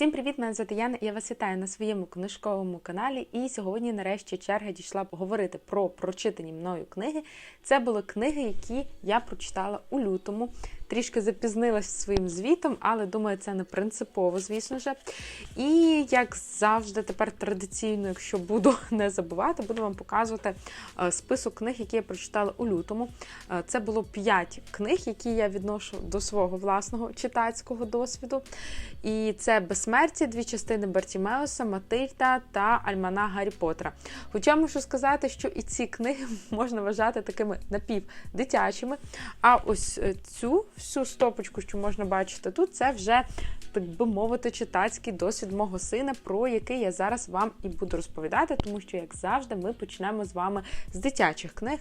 Всім привіт, мене звати Яна. Я вас вітаю на своєму книжковому каналі. І сьогодні, нарешті, черга дійшла поговорити про прочитані мною книги. Це були книги, які я прочитала у лютому. Трішки запізнилась своїм звітом, але думаю, це не принципово, звісно ж. І як завжди, тепер традиційно, якщо буду не забувати, буду вам показувати е, список книг, які я прочитала у лютому. Е, Це було 5 книг, які я відношу до свого власного читацького досвіду. І це безсмерті, дві частини Бартімеуса, Матильда та Альмана Гаррі Поттера. Хоча мушу сказати, що і ці книги можна вважати такими напівдитячими. А ось е, цю всю стопочку, що можна бачити тут, це вже, так би мовити, читацький досвід мого сина, про який я зараз вам і буду розповідати, тому що, як завжди, ми почнемо з вами з дитячих книг.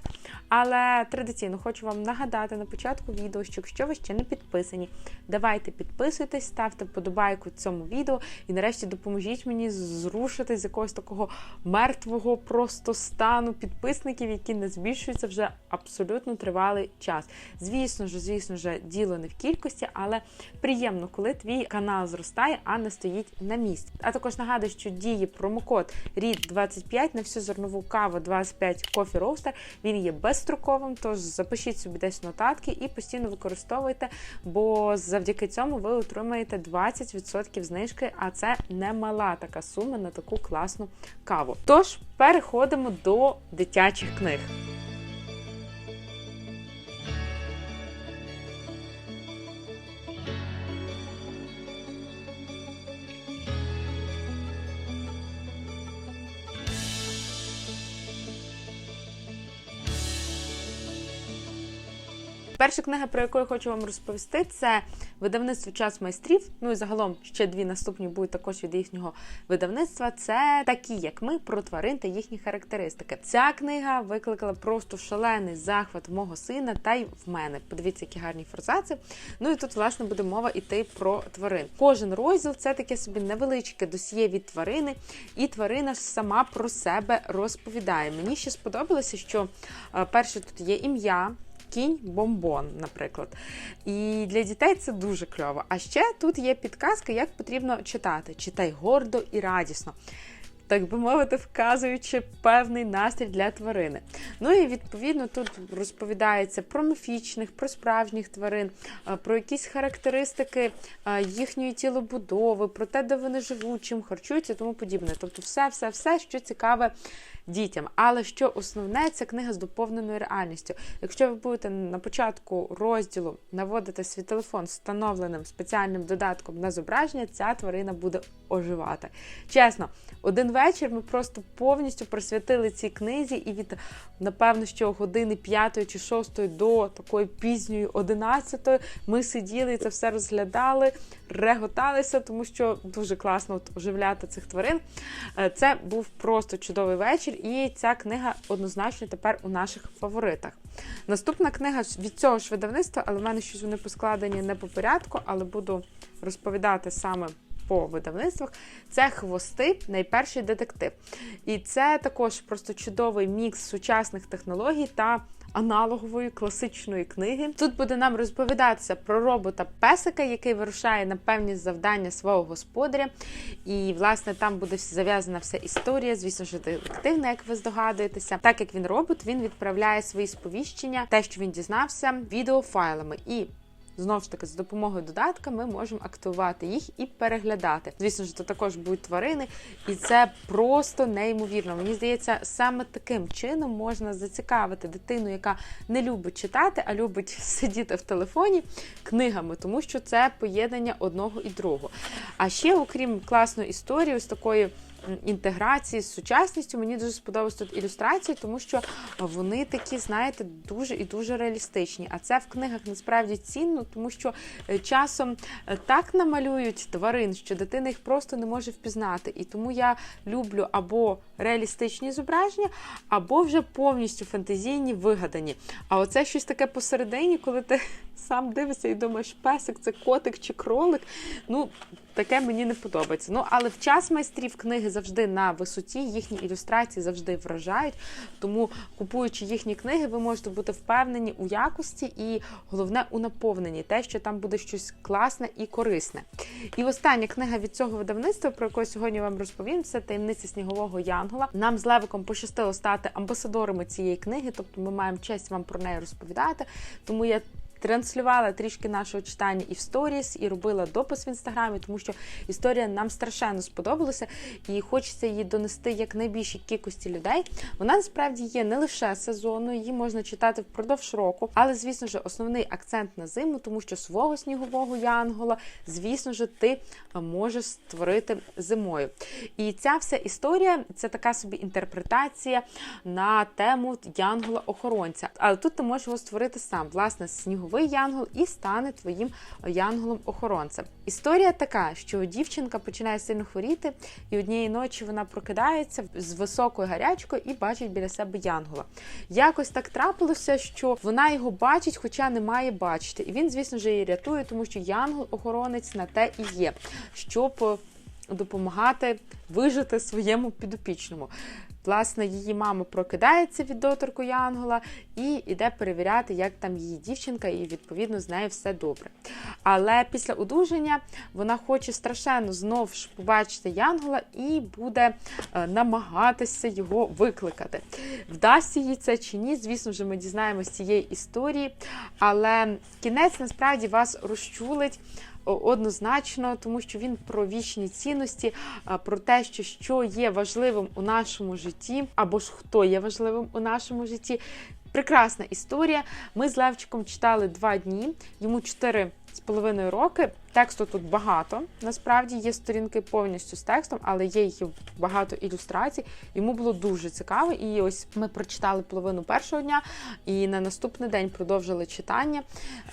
Але традиційно хочу вам нагадати на початку відео, що якщо ви ще не підписані, давайте підписуйтесь, ставте вподобайку цьому відео і нарешті допоможіть мені зрушити з якогось такого мертвого просто стану підписників, які не збільшуються вже абсолютно тривалий час. Звісно ж, звісно ж, діло не в кількості, але приємно, коли твій канал зростає, а не стоїть на місці. А також нагадую, що діє промокод READ25 на всю зернову каву 25 Coffee Roaster. Він є безстроковим, тож запишіть собі десь нотатки і постійно використовуйте, бо завдяки цьому ви отримаєте 20% знижки, а це немала така сума на таку класну каву. Тож переходимо до дитячих книг. Перша книга, про яку я хочу вам розповісти, це видавництво час майстрів. Ну і загалом ще дві наступні будуть також від їхнього видавництва. Це такі, як ми, про тварин та їхні характеристики. Ця книга викликала просто шалений захват мого сина та й в мене. Подивіться, які гарні форзаци. Ну і тут, власне, буде мова йти про тварин. Кожен розділ це таке собі невеличке досьє від тварини, і тварина сама про себе розповідає. Мені ще сподобалося, що е, перше тут є ім'я. Кінь бомбон, наприклад. І для дітей це дуже кльово. А ще тут є підказка, як потрібно читати. Читай гордо і радісно. Так би мовити, вказуючи певний настрій для тварини. Ну і відповідно тут розповідається про міфічних, про справжніх тварин, е, про якісь характеристики е, їхньої тілобудови, про те, де вони живуть, чим харчуються тому подібне. Тобто, все, все, все, що цікаве дітям. Але що основне, це книга з доповненою реальністю. Якщо ви будете на початку розділу наводити свій телефон встановленим спеціальним додатком на зображення, ця тварина буде оживати. Чесно, один вечір ми просто повністю присвятили цій книзі, і від, напевно, що години 5 чи 6 до такої пізньої 11 ми сиділи і це все розглядали, реготалися, тому що дуже класно от оживляти цих тварин. Е, Це був просто чудовий вечір, і ця книга однозначно тепер у наших фаворитах. Наступна книга від цього ж видавництва, але в мене щось вони поскладені не по порядку, але буду розповідати саме по видавництвах. Це хвости, найперший детектив. І це також просто чудовий мікс сучасних технологій та. Аналогової класичної книги тут буде нам розповідатися про робота-песика, який вирушає на певні завдання свого господаря. І, власне, там буде зав'язана вся історія, звісно ж, детективна, як ви здогадуєтеся. Так як він робот, він відправляє свої сповіщення, те, що він дізнався, відеофайлами. І Знову ж таки, з допомогою додатка ми можемо активувати їх і переглядати. Звісно ж, то також будуть тварини, і це просто неймовірно. Мені здається, саме таким чином можна зацікавити дитину, яка не любить читати, а любить сидіти в телефоні книгами, тому що це поєднання одного і другого. А ще, окрім класної історії, з такої інтеграції з сучасністю. Мені дуже сподобалось тут ілюстрації, тому що вони такі, знаєте, дуже і дуже реалістичні. А це в книгах насправді цінно, тому що е, часом е, так намалюють тварин, що дитина їх просто не може впізнати. І тому я люблю або реалістичні зображення, або вже повністю фантазійні вигадані. А оце щось таке посередині, коли ти сам дивишся і думаєш, песик, це котик чи кролик. Ну, таке мені не подобається. Ну але в час майстрів книги завжди на висоті, їхні ілюстрації завжди вражають. Тому купуючи їхні книги, ви можете бути впевнені у якості і головне у наповненні, те, що там буде щось класне і корисне. І остання книга від цього видавництва, про яку сьогодні вам розповім, це таємниця снігового Янгола. Нам з Левиком пощастило стати амбасадорами цієї книги, тобто ми маємо честь вам про неї розповідати. Тому я транслювала трішки нашого читання і в сторіс, і робила допис в інстаграмі, тому що історія нам страшенно сподобалася, і хочеться її донести як найбільшій кількості людей. Вона насправді є не лише сезонною, її можна читати впродовж року, але звісно ж основний акцент на зиму, тому що свого снігового янгола, звісно ж, ти можеш створити зимою. І ця вся історія це така собі інтерпретація на тему янгола-охоронця. Але тут ти можеш його створити сам, власне, сніговий янгол і стане твоїм янголом-охоронцем. Історія така, що дівчинка починає сильно хворіти, і однієї ночі вона прокидається з високою гарячкою і бачить біля себе янгола. Якось так трапилося, що вона його бачить, хоча не має бачити. І він, звісно ж, її рятує, тому що янгол-охоронець на те і є, щоб допомагати вижити своєму підопічному. Власне, її мама прокидається від доторку Янгола і йде перевіряти, як там її дівчинка, і відповідно з нею все добре. Але після одужання вона хоче страшенно знов ж побачити Янгола і буде е, намагатися його викликати. Вдасться їй це чи ні, звісно ж, ми дізнаємося цієї історії, але кінець насправді вас розчулить однозначно, тому що він про вічні цінності, про те, що що є важливим у нашому житті, або ж хто є важливим у нашому житті. Прекрасна історія. Ми з Левчиком читали два дні, йому чотири з половиною роки. Тексту тут багато. Насправді є сторінки повністю з текстом, але є їх багато ілюстрацій. Йому було дуже цікаво. І ось ми прочитали половину першого дня, і на наступний день продовжили читання.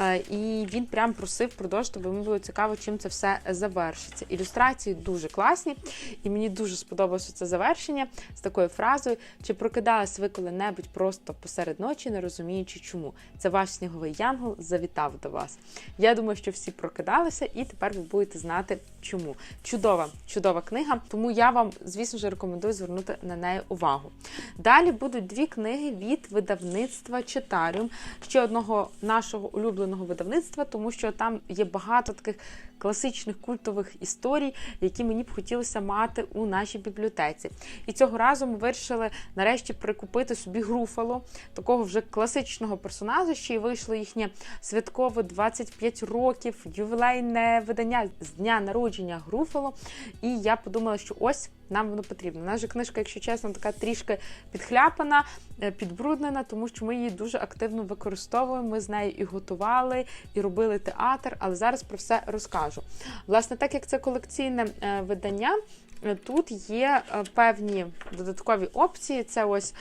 Е, і він прям просив продовжити, бо йому було цікаво, чим це все завершиться. Ілюстрації дуже класні, і мені дуже сподобалося це завершення з такою фразою: чи прокидались ви коли-небудь просто посеред ночі, не розуміючи, чому це ваш сніговий янгол завітав до вас. Я думаю, що всі прокидалися і тепер ви будете знати, чому. Чудова, чудова книга, тому я вам, звісно ж, рекомендую звернути на неї увагу. Далі будуть дві книги від видавництва Читаріум, ще одного нашого улюбленого видавництва, тому що там є багато таких класичних культових історій, які мені б хотілося мати у нашій бібліотеці. І цього разу ми вирішили нарешті прикупити собі груфало, такого вже класичного персонажа, ще й вийшло їхнє святкове 25 років, ювілейне видання з дня народження Груфало. І я подумала, що ось нам воно потрібно. Наша книжка, якщо чесно, така трішки підхляпана, е, підбруднена, тому що ми її дуже активно використовуємо. Ми з нею і готували, і робили театр, але зараз про все розкажу. Власне, так як це колекційне е, видання. Е, тут є певні додаткові опції. Це ось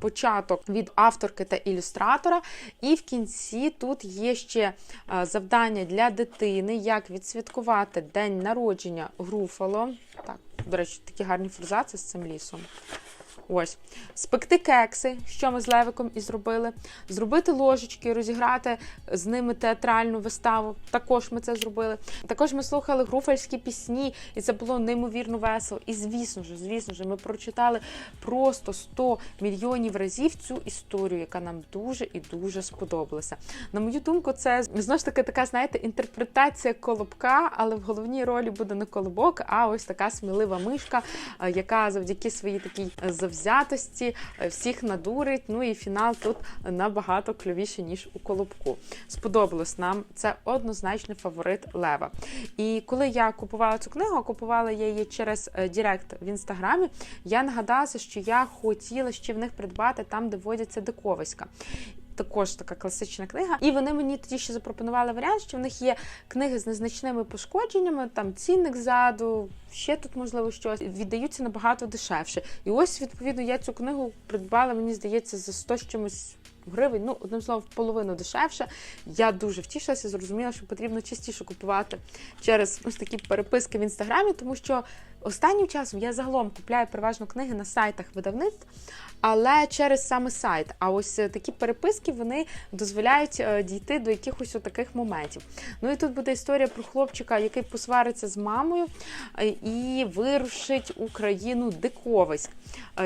початок від авторки та ілюстратора. І в кінці тут є ще завдання для дитини, як відсвяткувати день народження Груфало. Так, до речі, такі гарні фрузації з цим лісом. Ось. Спекти кекси, що ми з Левиком і зробили. Зробити ложечки, розіграти з ними театральну виставу. Також ми це зробили. Також ми слухали груфальські пісні, і це було неймовірно весело. І звісно ж, звісно ж, ми прочитали просто 100 мільйонів разів цю історію, яка нам дуже і дуже сподобалася. На мою думку, це знову ж таки така, знаєте, інтерпретація колобка, але в головній ролі буде не колобок, а ось така смілива мишка, яка завдяки своїй такій завзятості е, всіх надурить. Ну і фінал тут набагато кльовіше, ніж у Колобку. Сподобалось нам це однозначний фаворит Лева. І коли я купувала цю книгу, купувала я її через е, Директ в інстаграмі, я нагадалася, що я хотіла ще в них придбати там, де водяться диковиська також така класична книга. І вони мені тоді ще запропонували варіант, що в них є книги з незначними пошкодженнями, там цінник ззаду, ще тут, можливо, щось віддаються набагато дешевше. І ось, відповідно, я цю книгу придбала, мені здається, за 100 з чимось. Гривень, ну, одним словом, в половину дешевше. Я дуже втішилася, зрозуміла, що потрібно частіше купувати через ось такі переписки в інстаграмі, тому що Останнім часом я загалом купляю переважно книги на сайтах видавництв, але через саме сайт. А ось е, такі переписки вони дозволяють е, дійти до якихось таких моментів. Ну і тут буде історія про хлопчика, який посвариться з мамою е, і вирушить у країну диковиськ.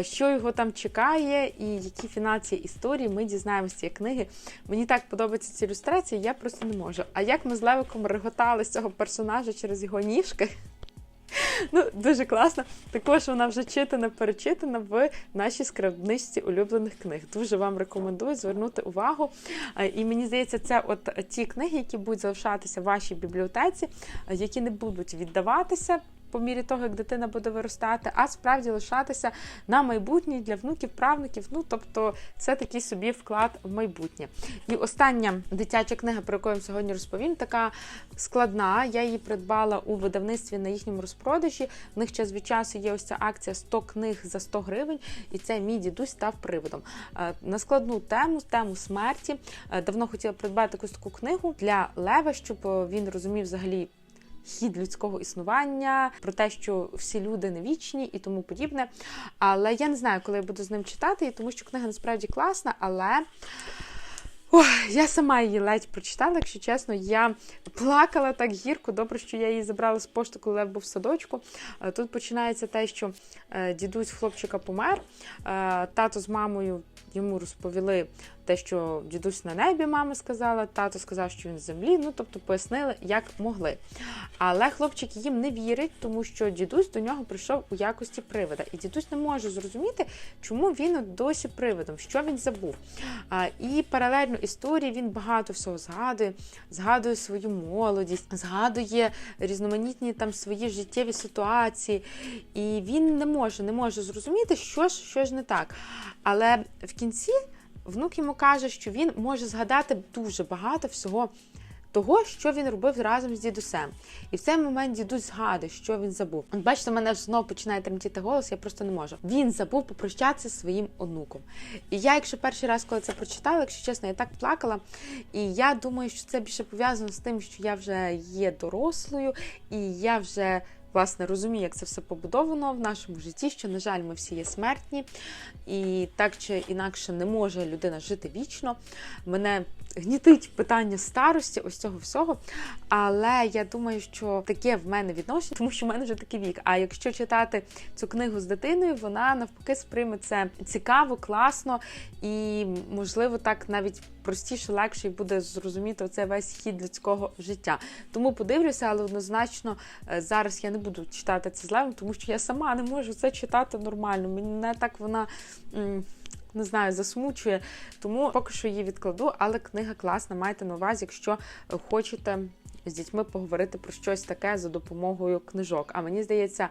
Що його там чекає, і які фінансові історії ми дізнаємося цієї книги. Мені так подобається ці ілюстрації, я просто не можу. А як ми з Левиком реготали з цього персонажа через його ніжки? Ну, дуже класно. Також вона вже читана, перечитана в нашій скарбничці улюблених книг. Дуже вам рекомендую звернути увагу. І мені здається, це от ті книги, які будуть залишатися в вашій бібліотеці, які не будуть віддаватися. По мірі того, як дитина буде виростати, а справді лишатися на майбутнє для внуків, правнуків. Ну тобто, це такий собі вклад в майбутнє. І остання дитяча книга, про яку я сьогодні розповім, така складна. Я її придбала у видавництві на їхньому розпродажі. В них час від часу є ось ця акція 100 книг за 100 гривень, і це мій дідусь став приводом. Е, На складну тему, тему смерті. Е, Давно хотіла придбати якусь таку книгу для Лева, щоб е, він розумів взагалі. Хід людського існування, про те, що всі люди не вічні і тому подібне. Але я не знаю, коли я буду з ним читати, тому що книга насправді класна, але Ох, я сама її ледь прочитала, якщо чесно, я плакала так гірко. Добре, що я її забрала з пошти, коли Лев був в садочку. Е, Тут починається те, що е, дідусь хлопчика помер. Е, Тато з мамою йому розповіли те, що дідусь на небі, мама сказала, тато сказав, що він з землі. Ну тобто пояснили, як могли. Але хлопчик їм не вірить, тому що дідусь до нього прийшов у якості привида. І дідусь не може зрозуміти, чому він досі привидом, що він забув. І паралельно історії він багато всього згадує, згадує свою молодість, згадує різноманітні там свої життєві ситуації. І він не може, не може зрозуміти, що ж, що ж не так. Але в кінці внук йому каже, що він може згадати дуже багато всього. Того, що він робив разом з дідусем. І в цей момент дідусь згадує, що він забув. Бачите, мене знову починає тремтіти голос, я просто не можу. Він забув попрощатися зі своїм онуком. І я, якщо перший раз, коли це прочитала, якщо чесно, я так плакала. І я думаю, що це більше пов'язано з тим, що я вже є дорослою, і я вже. Власне, розумію, як це все побудовано в нашому житті, що, на жаль, ми всі є смертні, і так чи інакше не може людина жити вічно. Мене гнітить питання старості, ось цього всього. Але я думаю, що таке в мене відношення, тому що в мене вже такий вік. А якщо читати цю книгу з дитиною, вона навпаки сприйме це цікаво, класно і, можливо, так навіть простіше, легше і буде зрозуміти оцей весь хід людського життя. Тому подивлюся, але однозначно е, зараз я не буду читати це з левом, тому що я сама не можу це читати нормально. Мене так вона. Не знаю, засмучує, тому поки що її відкладу, але книга класна. Майте на увазі, якщо хочете з дітьми поговорити про щось таке за допомогою книжок. А мені здається,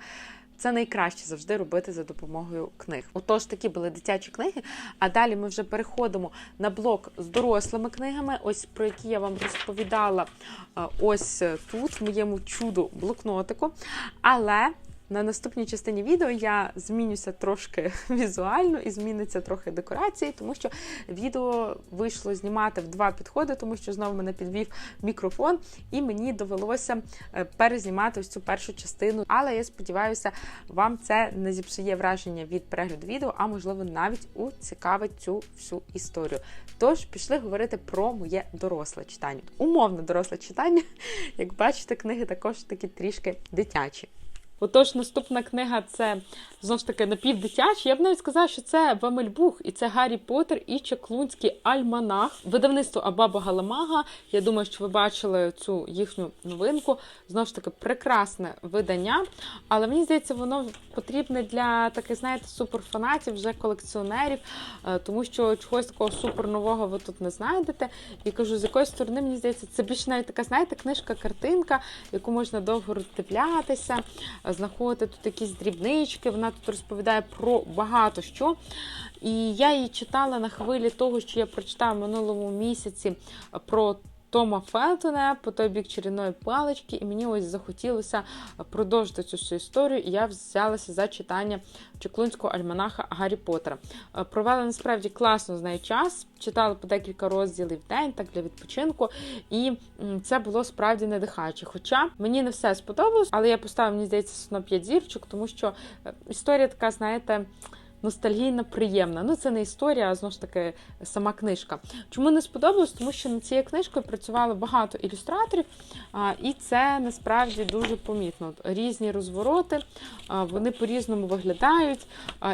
це найкраще завжди робити за допомогою книг. Отож, такі були дитячі книги. А далі ми вже переходимо на блок з дорослими книгами, ось про які я вам розповідала ось тут, в моєму чуду блокнотику. Але на наступній частині відео я змінюся трошки візуально і зміниться трохи декорації, тому що відео вийшло знімати в два підходи, тому що знову мене підвів мікрофон, і мені довелося е, перезнімати ось цю першу частину. Але я сподіваюся, вам це не зіпсує враження від перегляду відео, а можливо навіть уцікавить цю всю історію. Тож пішли говорити про моє доросле читання. Умовно доросле читання. Як бачите, книги також такі трішки дитячі. Отож, наступна книга це знову ж таки напівдитяча. Я б навіть сказала, що це Вамельбух, і це Гаррі Поттер і Чаклунський альманах. Видавництво Абаба Галамага. Я думаю, що ви бачили цю їхню новинку. Знову ж таки, прекрасне видання. Але мені здається, воно потрібне для таких, знаєте, суперфанатів, вже колекціонерів, е, тому що чогось такого супернового ви тут не знайдете. І кажу, з якоїсь сторони, мені здається, це більше навіть така, знаєте, книжка-картинка, яку можна довго роздивлятися знаходити тут якісь дрібнички. Вона тут розповідає про багато що. І я її читала на хвилі того, що я прочитала минулому місяці про Тома Фелтона по той бік чарівної палички, і мені ось захотілося продовжити цю всю історію. І я взялася за читання чеклунського альманаха Гаррі Поттера. Е, Провела насправді класно з нею час, читала по декілька розділів в день, так для відпочинку, і це було справді надихаюче. Хоча мені не все сподобалось, але я поставила, мені здається, одно 5 зірочок, тому що е, історія така, знаєте. Ностальгійна, приємна. Ну, це не історія, а знову ж таки сама книжка. Чому не сподобалось? Тому що над цією книжкою працювало багато ілюстраторів, і це насправді дуже помітно. Різні розвороти, вони по-різному виглядають,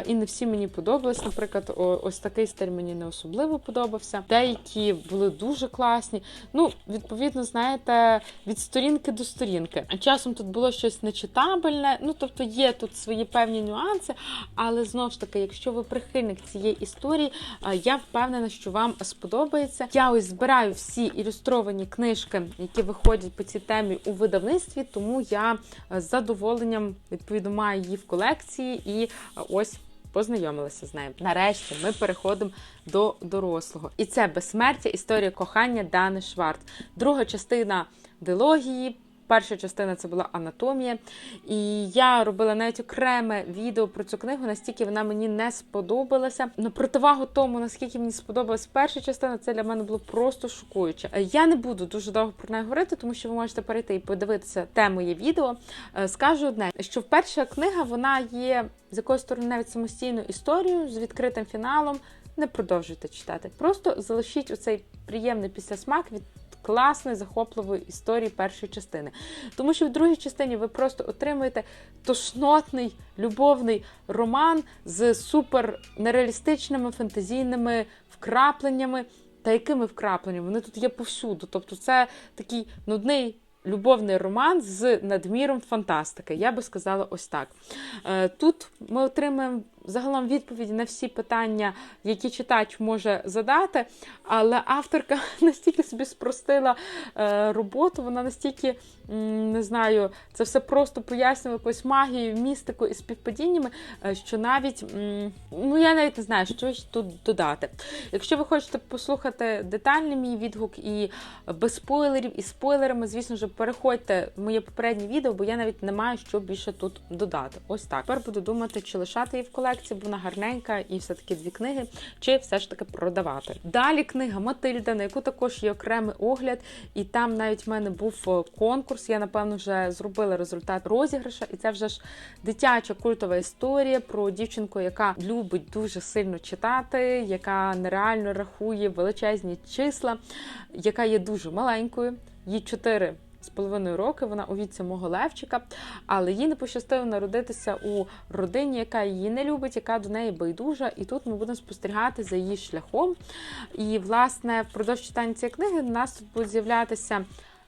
і не всі мені подобались. Наприклад, ось такий стиль мені не особливо подобався. Деякі були дуже класні. Ну, відповідно, знаєте, від сторінки до сторінки. Часом тут було щось нечитабельне. Ну, тобто є тут свої певні нюанси, але знову ж таки, якщо ви прихильник цієї історії, я впевнена, що вам сподобається. Я ось збираю всі ілюстровані книжки, які виходять по цій темі у видавництві, тому я з задоволенням відповідно маю її в колекції і ось. Познайомилася з нею. Нарешті ми переходимо до дорослого. І це безсмертя, історія кохання Дани Шварт. Друга частина дилогії. Перша частина це була анатомія. І я робила навіть окреме відео про цю книгу, настільки вона мені не сподобалася. На противагу тому, наскільки мені сподобалась перша частина, це для мене було просто шокуюче. Я не буду дуже довго про неї говорити, тому що ви можете перейти і подивитися те моє відео. Е, Скажу одне, що перша книга вона є з якоїсь сторони навіть самостійною історією з відкритим фіналом. Не продовжуйте читати. Просто залишіть оцей приємний післясмак від класної захопливої історії першої частини. Тому що в другій частині ви просто отримуєте тошнотний любовний роман з супер нереалістичними фантазійними вкрапленнями. Та якими вкрапленнями? Вони тут є повсюду. Тобто, це такий нудний. Любовний роман з надміром фантастики, я би сказала ось так. Е, Тут ми отримаємо загалом відповіді на всі питання, які читач може задати, але авторка настільки собі спростила е, роботу, вона настільки не знаю, це все просто пояснює якоюсь магією, містикою і співпадіннями, е, що навіть ну я навіть не знаю, що ж тут додати. Якщо ви хочете послухати детальний мій відгук і без спойлерів, і спойлерами, звісно ж, переходьте в моє попереднє відео, бо я навіть не маю що більше тут додати. Ось так. Тепер буду думати, чи лишати її в колекції, бо вона гарненька, і все-таки дві книги, чи все ж таки продавати. Далі книга Матильда, на яку також є окремий огляд, і там навіть в мене був е, конкурс. Я напевно вже зробила результат розіграша, і це вже ж дитяча культова історія про дівчинку, яка любить дуже сильно читати, яка нереально рахує величезні числа, яка є дуже маленькою. Їй 4 з половиною роки, вона у віці мого левчика, але їй не пощастило народитися у родині, яка її не любить, яка до неї байдужа. І тут ми будемо спостерігати за її шляхом. І, власне, впродовж читання цієї книги у нас тут будуть з'являтися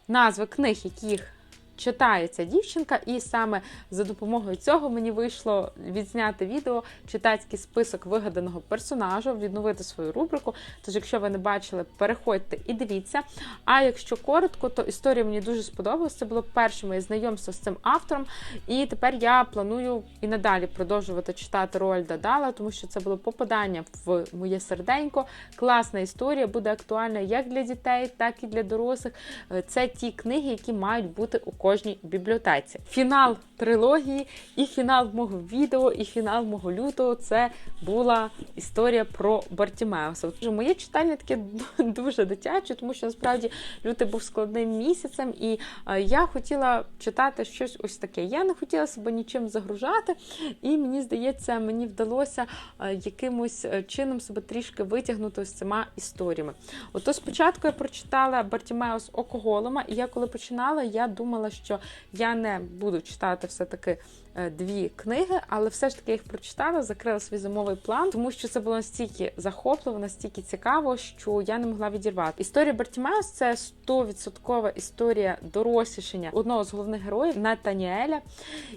назви книг, яких читає ця дівчинка, і саме за допомогою цього мені вийшло відзняти відео читацький список вигаданого персонажу, відновити свою рубрику. Тож, якщо ви не бачили, переходьте і дивіться. А якщо коротко, то історія мені дуже сподобалась. Це було перше моє знайомство з цим автором. І тепер я планую і надалі продовжувати читати Роальда Дала, тому що це було попадання в моє серденько. Класна історія буде актуальна як для дітей, так і для дорослих. Е, Це ті книги, які мають бути у кожній бібліотеці. Фінал трилогії, і фінал мого відео, і фінал мого лютого це була історія про Бартімеуса. Моє читання таке дуже дитяче, тому що насправді лютий був складним місяцем, і е, я хотіла читати щось ось таке. Я не хотіла себе нічим загружати, і мені здається, мені вдалося е, якимось е, чином себе трішки витягнути з цими історіями. Ото спочатку я прочитала Бартімеус Око Голема, і я коли починала, я думала, що я не буду читати все-таки е, дві книги, але все ж таки їх прочитала, закрила свій зимовий план, тому що це було настільки захопливо, настільки цікаво, що я не могла відірвати. Історія Бартімеус це 100% історія дорослішання одного з головних героїв Натаніеля.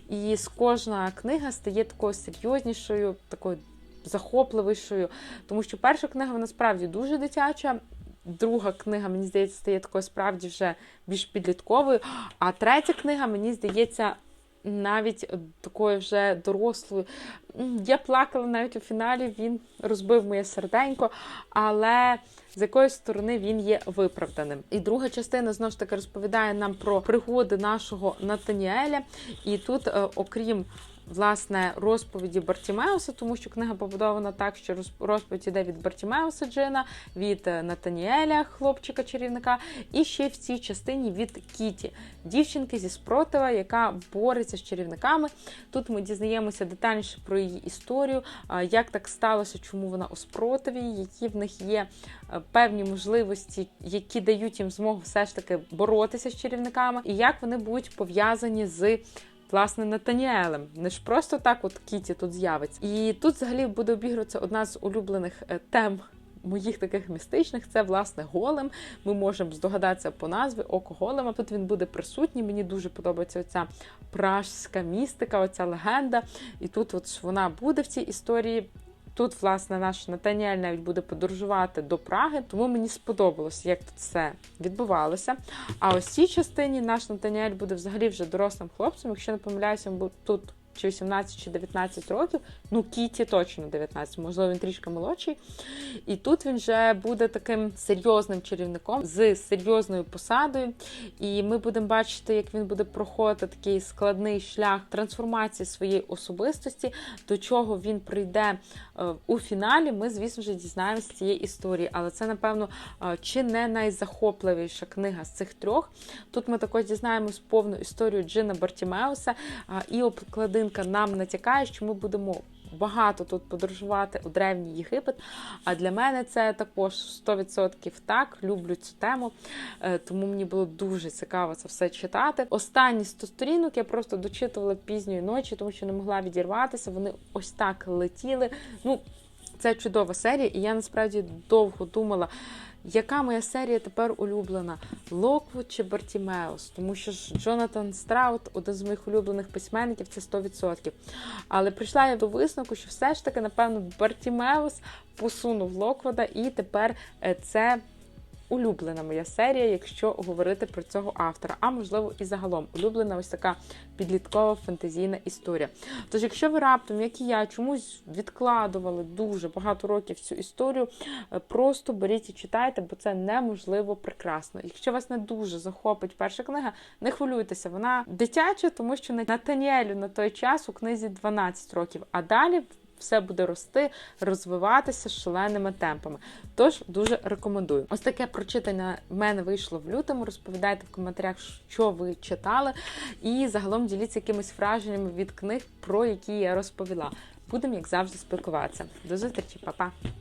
І з кожна книга стає такою серйознішою, такою захопливішою, тому що перша книга вона справді дуже дитяча. Друга книга, мені здається, стає такою справді вже більш підлітковою. А третя книга, мені здається, навіть такою вже дорослою. Я плакала навіть у фіналі, він розбив моє серденько, але з якоїсь сторони він є виправданим. І друга частина знову ж таки розповідає нам про пригоди нашого Натаніеля. І тут, е, окрім власне розповіді Бартімеуса, тому що книга побудована так, що роз- розповідь іде від Бартімеуса Джина, від е, Натаніеля, хлопчика чарівника, і ще в цій частині від Кіті, дівчинки зі спротива, яка бореться з чарівниками. Тут ми дізнаємося детальніше про її історію, як так сталося, чому вона у спротиві, які в них є е, певні можливості, які дають їм змогу все ж таки боротися з чарівниками, і як вони будуть пов'язані з. Власне, Натаніелем. Не ж просто так, от Кіті тут з'явиться. І тут взагалі буде обігруватися одна з улюблених е, тем моїх таких містичних. Це власне голем. Ми можемо здогадатися по назві Око Голема. Тут він буде присутній. Мені дуже подобається оця пражська містика, оця легенда. І тут от вона буде в цій історії. Тут, власне, наш Натаніель навіть буде подорожувати до Праги, тому мені сподобалось, як тут все відбувалося. А ось цій частині наш Натаніель буде взагалі вже дорослим хлопцем. Якщо не помиляюся, тут чи 18, чи 19 років. Ну, Кіті точно 19, можливо, він трішки молодший. І тут він вже буде таким серйозним чарівником з серйозною посадою. І ми будемо бачити, як він буде проходити такий складний шлях трансформації своєї особистості, до чого він прийде е, у фіналі. Ми, звісно ж, дізнаємося з цієї історії. Але це, напевно, е, чи не найзахопливіша книга з цих трьох. Тут ми також дізнаємось повну історію Джина Бартімеуса, а, і обкладинка нам натякає, що ми будемо. Багато тут подорожувати у древній Єгипет. А для мене це також 100% так. Люблю цю тему, Е, тому мені було дуже цікаво це все читати. Останні 100 сторінок я просто дочитувала пізньої ночі, тому що не могла відірватися. Вони ось так летіли. Ну, це чудова серія, і я насправді довго думала. Яка моя серія тепер улюблена? Локвуд чи Бартімеус? Тому що ж Джонатан Страут, один з моїх улюблених письменників, це 100%. Але прийшла я до висновку, що все ж таки, напевно, Бартімеус посунув Локвуда, і тепер е, це улюблена моя серія, якщо говорити про цього автора. А можливо, і загалом улюблена ось така підліткова фантазійна історія. Тож, якщо ви раптом, як і я, чомусь відкладували дуже багато років цю історію, е, просто беріть і читайте, бо це неможливо прекрасно. Якщо вас не дуже захопить перша книга, не хвилюйтеся, вона дитяча, тому що Натаніелю на той час у книзі 12 років, а далі. Все буде рости, розвиватися шаленими темпами. Тож дуже рекомендую. Ось таке прочитання в мене вийшло в лютому. Розповідайте в коментарях, що ви читали, і загалом діліться якимись враженнями від книг, про які я розповіла. Будемо, як завжди, спілкуватися. До зустрічі, па-па!